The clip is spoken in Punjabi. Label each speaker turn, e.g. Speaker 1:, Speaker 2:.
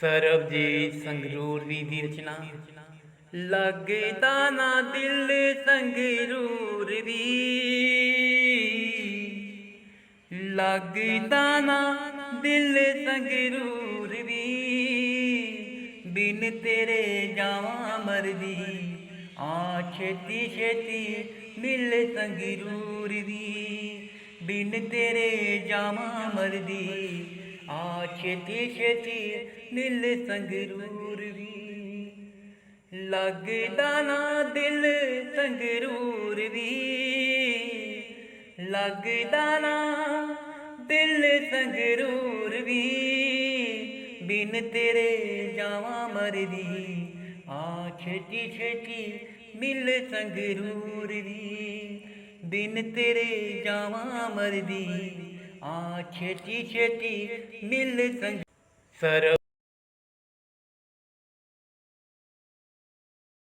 Speaker 1: ਸਰਬਜੀਤ ਸੰਗਰੂਰ ਵੀ ਦੀ ਰਚਨਾ। ਲੱਗਦਾ ਨਾ ਦਿਲ ਸੰਗਰੂਰ ਵੀ। ਲੱਗਦਾ ਨਾ ਦਿਲ ਸੰਗਰੂਰ ਵੀ। ਬਿਨ ਤੇਰੇ ਜਾਵਾਂ ਮਰਦੀ ਆ ਛੇਤੀ ਛੇਤੀ ਮਿਲ ਸੰਗਰੂਰ ਦੀ ਬਿਨ ਤੇਰੇ ਜਾਵਾਂ ਮਰਦੀ ਛੇਤੀ ਛੇਤੀ ਮਿਲ ਸੰਗਰੂਰ ਵੀ। ਲੱਗਦਾ ਨਾ ਦਿਲ ਸੰਗਰੂਰ ਵੀ। ਲੱਗਦਾ ਨਾ ਦਿਲ ਸੰਗਰੂਰ ਵੀ। ਬਿਨ ਤੇਰੇ ਜਾਵਾਂ ਮਰਦੀ, ਆ ਛੇਤੀ ਛੇਤੀ ਮਿਲ ਸੰਗਰੂਰ ਦੀ ਬਿਨ ਤੇਰੇ ਜਾਵਾਂ ਮਰਦੀ ਆ ਛੇਤੀ ਛੇਤੀ ਮਿਲ ਸੰਗ ਸਰ